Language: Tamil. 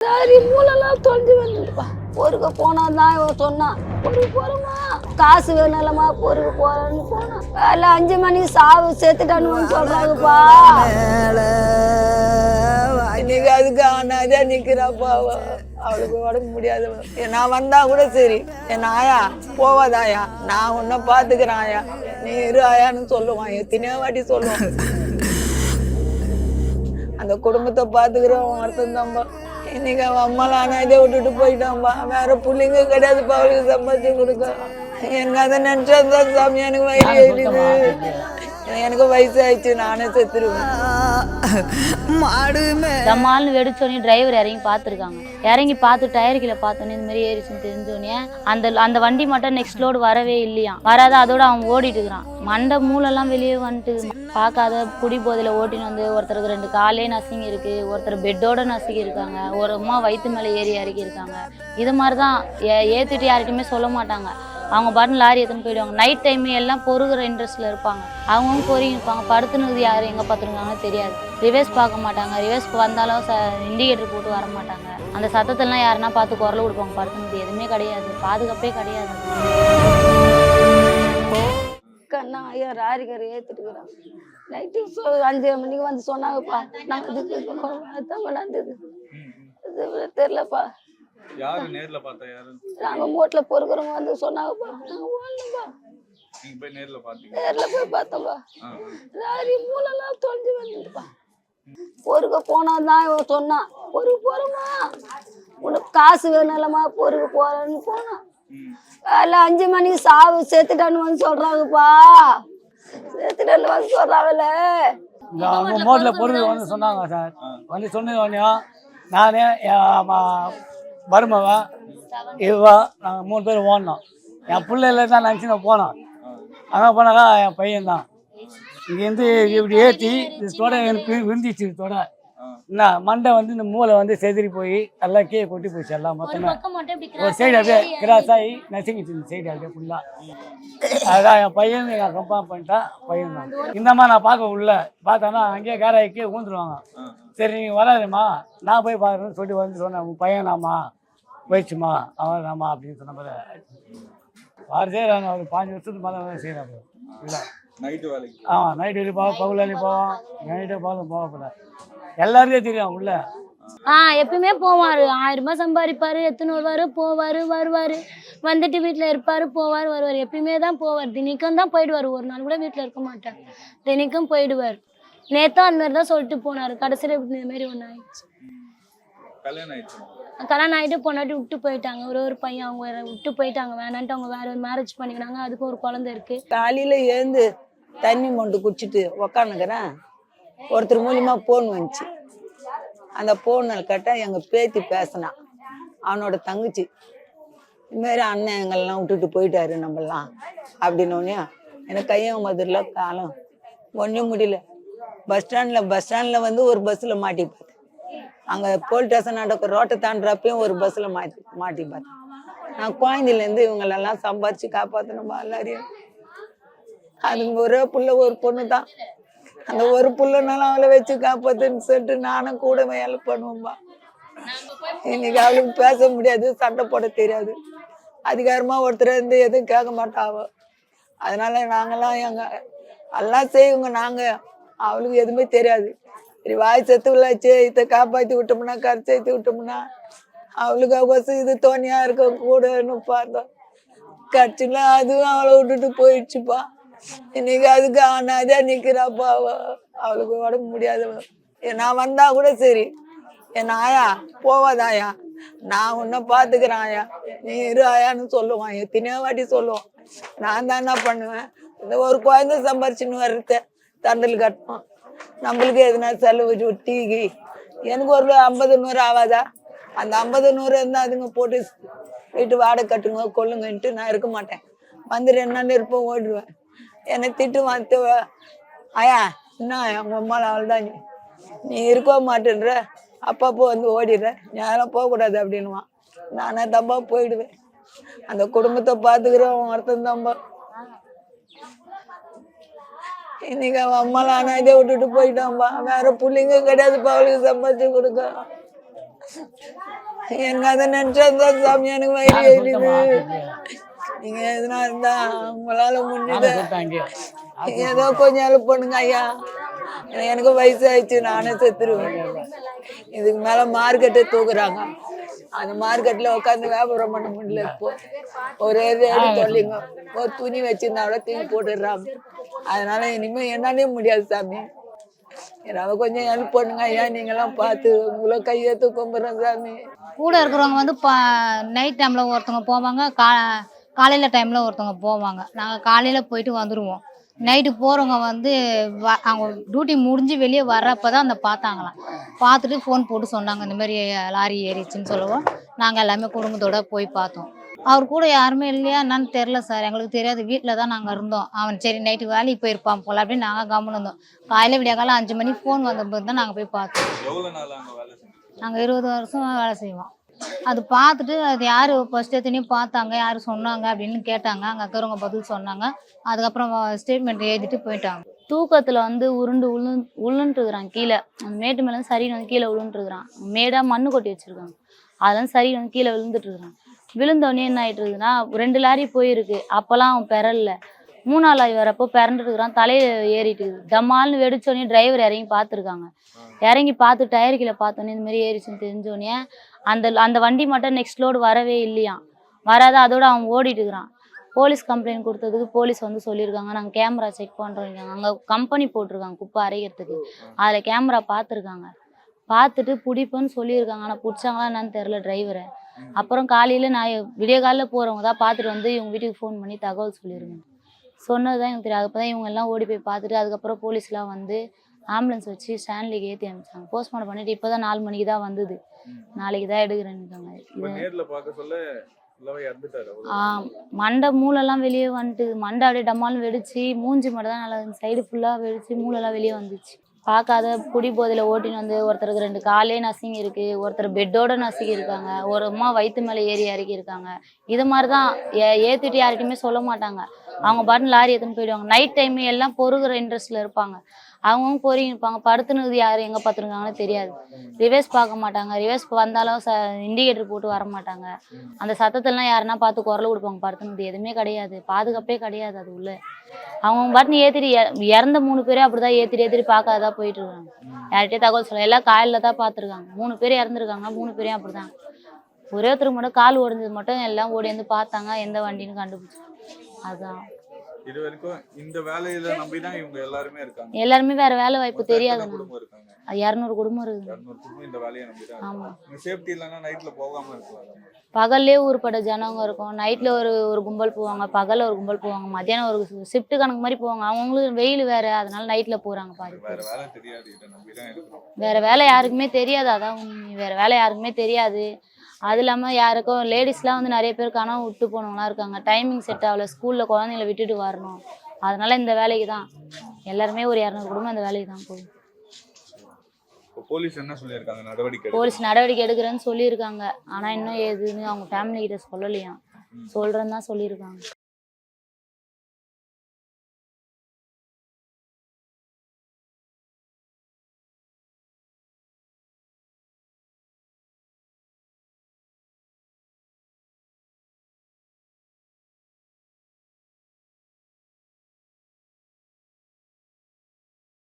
சரி மூலெல்லாம் தொலைஞ்சு வந்துடுப்பா. பொறுக்க போனா தான் இவன் சொன்னான் பொறுக்கு போறோமா? காசு வேணும்லம்மா பொறுக்கு போறேன்னு போனான் காலைல அஞ்சு மணிக்கு சாவு செத்துட்டான்னு வந்து சொல்றாங்கப்பா. இன்னைக்கு அதுக்கு அனாதே நிக்கிறாப்பா அவளுக்கு உடம்பு முடியாது நான் வந்தா கூட சரி. என் ஆயா போவாதாயா? நான் உன்னை பாத்துக்கிறேன் ஆயா நீ இரு ஆயான்னு சொல்லுவான். எத்தனையோ வாட்டி சொல்லுவான். அந்த குடும்பத்தை பாத்துக்கிறவன் ஒருத்தன் தான்பா. இன்னைக்கு அவன் அம்மாலாம் அனாதே விட்டுட்டு போயிட்டான்பா வேற பிள்ளைங்க கிடையாதுப்பா அவளுக்கு சம்பாதிச்சு கொடுக்க. எனக்கு அதை நினைச்சா தான் சாமி எனக்கு வயிறு எழுது எனக்கு வயசு ஆயிடுச்சு நானே செத்துருவேன். மாடு தம்மால்னு வெடிச்சோடனே டிரைவர் இறங்கி பார்த்துருக்காங்க. இறங்கி பார்த்து டயர் கீழே பார்த்தோன்னே இந்த மாதிரி ஏறிச்சுன்னு தெரிஞ்சோடனே அந்த அந்த வண்டி மட்டும் நெக்ஸ்ட் லோடு வரவே இல்லையா? வராத அதோட அவன் ஓடிட்டு இருக்கிறான். மண்டை மூளெல்லாம் வெளியே வந்துட்டு பார்க்காத குடி போதையில ஓட்டின்னு வந்து ஒருத்தருக்கு ரெண்டு காலே நசுங்கி இருக்கு ஒருத்தர் பெட்டோட நசுங்கி இருக்காங்க ஒரு அம்மா வயிற்று மேலே ஏறி இறக்கி இருக்காங்க இது மாதிரி தான் ஏ ஏற்றிட்டு சொல்ல மாட்டாங்க. அவங்க பாட்டு லாரி எடுத்துன்னு போயிடுவாங்க. நைட் டைம் எல்லாம் பொறுகிற இன்ட்ரெஸ்ட்ல இருப்பாங்க. அவங்களும் பொறுங்கி இருப்பாங்க. படுத்துனது யார்? எங்கே பார்த்துருக்காங்கன்னு தெரியாது. ரிவர்ஸ் பார்க்க மாட்டாங்க. ரிவர்ஸ் வந்தாலும் ச இண்டிகேட்டர் போட்டு வர மாட்டாங்க. அந்த சத்தத்தெல்லாம் யாருன்னா பார்த்து குரல் கொடுப்பாங்க. படுத்துனது எதுவுமே கிடையாது. பாதுகாப்பே கிடையாது. கண்ணா ஐயா ராரிகர் ஏத்துட்டுக்கிறான் நைட்டு சொ அஞ்சு மணிக்கு வந்து சொன்னாங்கப்பா. நாங்கள் அதுக்கு தான் கொண்டாந்தது தெரியலப்பா. தெரிலப்பா யாரு நேர்ல பார்த்தா யாரு? நாங்கள் மூட்டில் பொறுக்கிறவங்க வந்து சொன்னாங்கப்பா நாங்கள் ஓடலப்பா. நீங்க போய் நேர்ல பாத்தீங்க நேரில் போய் ஆ. ராரி மூலெல்லாம் தொலைஞ்சு வந்துடுப்பா பொறுக்க போனா தான் இவன் சொன்னான் பொறுக்க போறோமா உனக்கு காசு வேணும்லம்மா பொறுக்க போறேன்னு போனான். காலைல அஞ்சு மணிக்கு சாவு செத்துட்டான்னு வந்து சொல்றாங்கப்பா. செத்துட்டான்னு வந்து சொல்றாங்கல்ல. இந்த அவங்க மோட்டில் வந்து சொன்னாங்க சார். வந்து சொன்னது நான் என் மருமவன் இவா நாங்கள் மூணு பேர் ஓடினோம். என் பிள்ளைல தான் நினச்சி நான் போனோம். அங்கே போனாக்கா என் பையன் தான் இங்கேருந்து இப்படி ஏற்றி இந்த தொடை எனக்கு விருந்திச்சு தொட. என்ன மண்டை வந்து இந்த மூளை வந்து செதறி போய் எல்லாம் கீழே கொட்டி போச்சு எல்லாம் மொத்தமே. ஒரு சைடு அப்படியே கிராஸ் ஆகி நசுங்கிச்சு இந்த சைடு அப்படியே ஃபுல்லாக அதான் என் பையன் நான் கன்ஃபார்ம் பண்ணிட்டேன் பையன் தான் இந்த மாதிரி நான் பார்க்க உள்ள. பார்த்தானா அங்கேயே காராய்க்கே ஊந்துருவாங்க சரி நீங்கள் வராதும்மா. நான் போய் பார்க்குறேன்னு சொல்லி வந்து சொன்னேன் உன் பையனாம்மா. போயிடுச்சுமா அவன் நாமா அப்படின்னு சொன்ன வாரம் செய்கிறாங்க ஒரு பாஞ்சு வருஷத்துக்கு மேலே செய்கிறாங்க இல்லை. நைட்டு வேலைக்கு. ஆமாம் நைட்டு வெளியே போவோம் பகல் வேலைக்கு போவோம் நைட்டு போதும் போகப்பட எல்லாருக்கும் தெரியும் உள்ள. ஆ எப்பயுமே போவாரு. ஆயிரம் ரூபாய் சம்பாதிப்பாரு எத்தனை வருவாரு போவாரு வருவாரு. வந்துட்டு வீட்டில் இருப்பாரு போவார் வருவார். எப்பயுமே தான் போவார். தினிக்கும் தான் போயிடுவார். ஒரு நாள் கூட வீட்டில் இருக்க மாட்டார். தினிக்கும் போயிடுவார். நேத்தும் அந்த மாதிரி தான் சொல்லிட்டு போனார். கடைசியில் இப்படி இந்த மாதிரி ஒன்று ஆயிடுச்சு. கல்யாணம் ஆயிடுச்சு கல்யாணம் ஆகிட்டு பொண்டாட்டி விட்டு போயிட்டாங்க. ஒரு ஒரு பையன் அவங்க வேற விட்டு போயிட்டாங்க. வேணான்ட்டு அவங்க வேற ஒரு மேரேஜ் பண்ணிக்கினாங்க. அதுக்கு ஒரு குழந்தை இருக்கு. காலையில எழுந்து தண்ணி மொண்டு குடிச்சிட்டு உக்காந்துக்கிறேன். ஒருத்தர் மூலியமா போன் வந்துச்சு. அந்த போன் கேட்டால் எங்க பேத்தி பேசினான் அவனோட தங்கச்சி இதுமாரி அண்ணன் எங்கெல்லாம் விட்டுட்டு போயிட்டாரு நம்மலாம் அப்படின்னோடனே எனக்கு கையும் மதுரில் காலம். ஒன்றும் முடியல. பஸ் ஸ்டாண்டில் பஸ் ஸ்டாண்டில் வந்து ஒரு பஸ்ஸில் மாட்டி பார்த்தேன் அங்கே போலீஸ் ஸ்டேஷன் நடக்க ரோட்டை தாண்டுறப்பையும் ஒரு பஸ்ஸில் மாட்டி மாட்டி பார்த்தேன் நான் குழந்தையிலேருந்து இவங்களெல்லாம் சம்பாரிச்சு காப்பாற்றணுமா எல்லாரையும் அதுங்க ஒரே புள்ள ஒரு பொண்ணு தான் அந்த ஒரு புள்ளனாலும் அவளை வச்சு காப்பாத்துன்னு சொல்லிட்டு நானும் கூட ஹெல்ப் பண்ணுவோம்பா. இன்னைக்கு அவளுக்கு பேச முடியாது சண்டை போட தெரியாது. அதிகாரமா ஒருத்தர் இருந்து எதுவும் கேட்க மாட்டாவோ அவ. அதனால நாங்கெல்லாம் எங்க எல்லாம் செய்வோங்க நாங்க. அவளுக்கு எதுவுமே தெரியாது. வாய் செத்து விளாச்சு இதை காப்பாற்றி விட்டோம்னா கரை சேர்த்து விட்டோம்னா அவளுக்கு அவகாசம் இது தோணியா இருக்க கூடன்னு பார்த்தோம் கட்சியில அதுவும் அவளை விட்டுட்டு போயிடுச்சுப்பா. இன்னைக்கு அதுக்கு ஆனாதான் நிக்கிறாப்பா அவளுக்கு உடம்பு முடியாது ஏ, நான் வந்தா கூட சரி. என் ஆயா? போவாதாயா நான் உன்னை பாத்துக்கிறேன் ஆயா. நீ இரு ஆயான்னு சொல்லுவான். எத்தனையோ வாட்டி சொல்லுவான். நான் தான் என்ன பண்ணுவேன்? இந்த ஒரு குழந்தை சம்பாரிச்சுன்னு வர்றத தண்டல் கட்டணும். நம்மளுக்கு எதுனா செலவு டீக்கு எனக்கு ஒரு ஐம்பது நூறு ஆகாதா அந்த ஐம்பது நூறு இருந்தால் அதுங்க போட்டு வீட்டு வாடகை கட்டுங்க கொள்ளுங்கன்ட்டு நான் இருக்க மாட்டேன். வந்து ரெண்டு இருப்போம் ஓடிடுவேன். என்னை திட்டு வந்து ஆயா என்ன உங்க அம்மா அவள் தான் நீ? நீ இருக்க மாட்டேன்ற? அப்பப்போ வந்து ஓடிடுற. யாரும் போகக்கூடாது அப்படின்னுவான். நானே தம்பா போயிடுவேன். அந்த குடும்பத்தை பார்த்துக்கிறேன் ஒருத்தன் தம்பா இன்னைக்கு அவன் அம்மாலாம் அனாதே விட்டுட்டு போயிட்டான்பா. வேற பிள்ளைங்க கிடையாதுப்பா அவளுக்கு சம்பாதிச்சு கொடுக்க. எனக்கு அதை நினைச்சாதான் சாமி எனக்கு வயிறு எரியுது. நீங்க எதுனா இருந்தா உங்களால முடிஞ்சது கொடுத்தாங்க ஏதோ கொஞ்சம் ஹெல்ப் பண்ணுங்க ஐயா. எனக்கு வயசு ஆயிடுச்சு நானே செத்துருவேன். இதுக்கு மேல மார்க்கெட்டே தூக்குறாங்க. அந்த மார்க்கெட்ல உட்காந்து வியாபாரம் பண்ண முடியல இப்போ. ஒரே ரேடு சொல்லிங்க. ஒரு துணி வச்சிருந்தா கூட தூக்கி போட்டுடுறாங்க அதனால இனிமே என்னாலே முடியாது சாமி. ஏதாவது கொஞ்சம் ஹெல்ப் பண்ணுங்க. ஐயா நீங்களாம் பார்த்து உங்களை கையெழுத்து கும்பிட்றேன் சாமி. கூட இருக்கிறவங்க வந்து பா நைட் டைமில் ஒருத்தவங்க போவாங்க. கா காலையில் டைமில் ஒருத்தவங்க போவாங்க. நாங்கள் காலையில் போயிட்டு வந்துடுவோம் நைட்டு போகிறவங்க வந்து வ அவங்க டியூட்டி முடிஞ்சு வெளியே வர்றப்ப தான் அந்த பார்த்தாங்களாம். பார்த்துட்டு ஃபோன் போட்டு சொன்னாங்க இந்த மாதிரி லாரி ஏறிச்சுன்னு சொல்லவும் நாங்கள் எல்லாமே குடும்பத்தோட போய் பார்த்தோம். அவர் கூட யாருமே இல்லையா என்னன்னு தெரில சார். எங்களுக்கு தெரியாது. வீட்டில் தான் நாங்கள் இருந்தோம். அவன் சரி நைட்டு வேலைக்கு போயிருப்பான் போல அப்படின்னு நாங்கள் கம்முன்னு இருந்தோம். காலையில் விடிய காலம் அஞ்சு மணிக்கு ஃபோன் வந்தபோது தான் நாங்கள் போய் பார்த்தோம். நாங்கள் இருபது வருஷம் வேலை செய்வோம். அது பார்த்துட்டு அது யார் ஃபர்ஸ்ட் எத்தனையும் பார்த்தாங்க யார் சொன்னாங்க அப்படின்னு கேட்டாங்க. அங்கே இருக்கிறவங்க பதில் சொன்னாங்க. அதுக்கப்புறம் ஸ்டேட்மெண்ட் எழுதிட்டு போயிட்டாங்க. தூக்கத்தில் வந்து உருண்டு உழு உளுன்ட்டுருக்குறான் கீழே. அந்த மேட்டு மேலே சரின்னு வந்து கீழே உளுன்ட்டுருக்குறான் மேடாக மண்ணு கொட்டி வச்சுருக்காங்க. அதெல்லாம் சரி வந்து கீழே விழுந்துட்டு இருக்கிறான் விழுந்தோடனே என்ன ஆகிட்டு இருக்குன்னா ரெண்டு லாரி போயிருக்கு. அப்போல்லாம் அவன் பெறல மூணாவது லாரி வரப்போ பிறண்டுருக்குறான் தலையில ஏறிட்டு டமால்னு வெடிச்சோடனே டிரைவர் இறங்கி பார்த்துருக்காங்க. இறங்கி பார்த்து டயர் கீழே பார்த்தோன்னே இந்த மாதிரி ஏறிச்சுன்னு தெரிஞ்சோடனே அந்த அந்த வண்டி மட்டும் நெக்ஸ்ட் லோடு வரவே இல்லையாம் வராத அதோட அவன் ஓடிட்டு இருக்கிறான். போலீஸ் கம்ப்ளைண்ட் கொடுத்ததுக்கு போலீஸ் வந்து சொல்லியிருக்காங்க நாங்கள் கேமரா செக் பண்ணுறோம் அங்கே கம்பெனி போட்டிருக்காங்க குப்பை அரைக்கிறதுக்கு அதில் கேமரா பார்த்துருக்காங்க. பார்த்துட்டு பிடிப்பேன்னு சொல்லியிருக்காங்க. ஆனால் பிடிச்சாங்களா என்னன்னு தெரில டிரைவரை அப்புறம் காலையில் நான் விடிய காலையில் போகிறவங்க தான் பார்த்துட்டு வந்து இவங்க வீட்டுக்கு ஃபோன் பண்ணி தகவல் சொல்லியிருங்க சொன்னது தான் எனக்கு தெரியும். அப்போ தான் இவங்க எல்லாம் ஓடி போய் பார்த்துட்டு அதுக்கப்புறம் போலீஸ்லாம் வந்து ஆம்புலன்ஸ் வச்சு ஸ்டான்லிக்கு ஏற்றி அனுப்பிச்சாங்க. போஸ்ட்மார்ட்டம் பண்ணிட்டு இப்போ தான் நாலு மணிக்கு தான் வந்தது. நாளைக்கு தான் எடுக்கிறேன்னு மண்டை மூளைலாம் வெளியே வந்துட்டு மண்டை அப்படியே டம்மாலும் வெடிச்சு மூஞ்சி மட்டும் தான் நல்லா சைடு ஃபுல்லாக வெடிச்சு மூளைலாம் வெளியே வந்துச்சு. பார்க்காத குடி போதையில் ஓட்டின்னு வந்து ஒருத்தருக்கு ரெண்டு காலே நசுங்கி இருக்கு. ஒருத்தர் பெட்டோட நசுங்கி இருக்காங்க. ஒரு அம்மா வயிற்று மேலே ஏறி இறக்கி இருக்காங்க. இது மாதிரி தான் ஏற்றிட்டு யார்கிட்டயுமே சொல்ல மாட்டாங்க. அவங்க பாட்டு லாரி எடுத்துன்னு போயிடுவாங்க. நைட் டைம் எல்லாம் பொறுகிற இன்ட்ரெஸ்ட்டில் இருப்பாங்க. அவங்கவுங்க பொறுங்கி இருப்பாங்க. படுத்துனது யார் எங்கே பார்த்துருக்காங்கன்னு தெரியாது. ரிவர்ஸ் பார்க்க மாட்டாங்க. ரிவர்ஸ் வந்தாலும் ச இண்டிகேட்டர் போட்டு வர மாட்டாங்க. அந்த சத்தத்தெல்லாம் யாருன்னா பார்த்து குரல் கொடுப்பாங்க. படுத்துனது எதுவுமே கிடையாது. பாதுகாப்பே கிடையாது அது உள்ள. அவங்க பாட்டுன்னு ஏத்திரி இறந்த மூணு பேரே அப்படிதான் ஏத்திரி ஏத்திரி பார்க்காதான் போயிட்டு இருக்காங்க. யார்கிட்டயே தகவல் சொல்ல எல்லாம் காயில தான் பார்த்துருக்காங்க மூணு பேர் இறந்துருக்காங்க. மூணு பேரையும் அப்படிதான். ஒரே ஒருத்தருக்கு மட்டும் கால் உடைஞ்சது மட்டும் எல்லாம் ஓடி வந்து பார்த்தாங்க எந்த வண்டின்னு கண்டுபிடிச்சாங்க அதுதான் இது வரைக்கும் இந்த வேலையில நம்பிதான் இவங்க எல்லாருமே இருக்காங்க. எல்லாருமே வேற வேலை வாய்ப்பு தெரியாது குடும்பம் இருக்காங்க. இரநூறு குடும்பம் இருக்குது. இரநூறு குடும்பம் இந்த வேலையை ஆமா. இருக்காங்க சேஃப்டி இல்லைன்னா நைட்ல போகாம இருக்கலாம். பகல்லே ஊருப்பட்ட ஜனங்க இருக்கும். நைட்ல ஒரு ஒரு கும்பல் போவாங்க பகல்ல ஒரு கும்பல் போவாங்க மத்தியானம் ஒரு ஷிஃப்ட் கணக்கு மாதிரி போவாங்க. அவங்களுக்கு வெயில் வேற அதனால நைட்ல போறாங்க பாதி வேற பேர் வேலை தெரியாது இதை வேற வேலை யாருக்குமே தெரியாது அதான். வேற வேலை யாருக்குமே தெரியாது. அது இல்லாம யாருக்கும் லேடிஸ்லாம் வந்து நிறைய பேர் கனவு விட்டு போனவங்களாம் இருக்காங்க. டைமிங் செட் ஆகல. ஸ்கூல்ல குழந்தைங்கள விட்டுட்டு வரணும். அதனால இந்த வேலைக்கு தான் எல்லாருமே ஒரு இரநூறு குடும்பம் இந்த வேலைக்கு தான் இப்போ போலீஸ் என்ன சொல்லியிருக்காங்க? நடவடிக்கை? போலீஸ் நடவடிக்கை எடுக்கிறேன்னு சொல்லியிருக்காங்க. ஆனா இன்னும் எதுன்னு அவங்க ஃபேமிலி கிட்ட சொல்லலையாம். சொல்றேன்னு தான் சொல்லியிருக்காங்க.